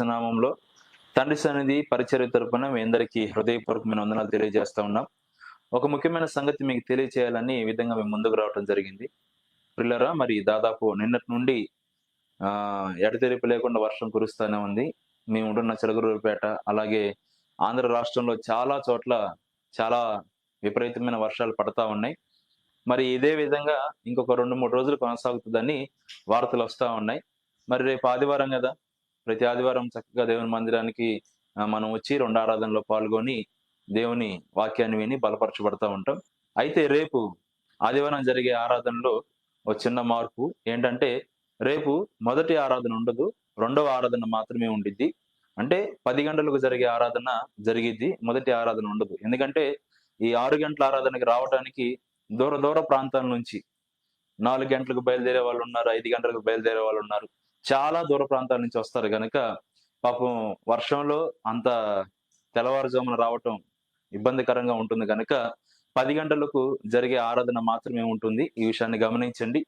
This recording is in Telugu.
నామంలో తండ్రి సన్నిధి పరిచర్య తరపున మీ అందరికీ హృదయపూర్వకమైన వందనాలు తెలియజేస్తా ఉన్నాం. ఒక ముఖ్యమైన సంగతి మీకు తెలియచేయాలని ఈ విధంగా మేము ముందుకు రావడం జరిగింది. పిల్లరా మరి దాదాపు నిన్నటి నుండి ఆ ఎడతెరిపి లేకుండా వర్షం కురుస్తూనే ఉంది. మేము ఉంటున్న చిలకలూరుపేట అలాగే ఆంధ్ర రాష్ట్రంలో చాలా చోట్ల చాలా విపరీతమైన వర్షాలు పడతా ఉన్నాయి. మరి ఇదే విధంగా ఇంకొక రెండు మూడు రోజులు కొనసాగుతుందని వార్తలు వస్తూ ఉన్నాయి. మరి రేపు ఆదివారం కదా? ప్రతి ఆదివారం చక్కగా దేవుని మందిరానికి మనం వచ్చి రెండు ఆరాధనలో పాల్గొని దేవుని వాక్యాన్ని విని బలపరచబడతా ఉంటాం. అయితే రేపు ఆదివారం జరిగే ఆరాధనలో ఒక చిన్న మార్పు ఏంటంటే రేపు మొదటి ఆరాధన ఉండదు రెండవ ఆరాధన మాత్రమే ఉండిద్ది. అంటే పది గంటలకు జరిగే ఆరాధన జరిగిద్ది మొదటి ఆరాధన ఉండదు. ఎందుకంటే ఈ ఆరు గంటల ఆరాధనకి రావడానికి దూర దూర ప్రాంతాల నుంచి నాలుగు గంటలకు బయలుదేరే వాళ్ళు ఉన్నారు ఐదు గంటలకు బయలుదేరే వాళ్ళు ఉన్నారు. చాలా దూర ప్రాంతాల నుంచి వస్తారు కనుక పాపం వర్షంలో అంత తెల్లవారుజామున రావటం ఇబ్బందికరంగా ఉంటుంది కనుక పది గంటలకు జరిగే ఆరాధన మాత్రమే ఉంటుంది. ఈ విషయాన్ని గమనించండి.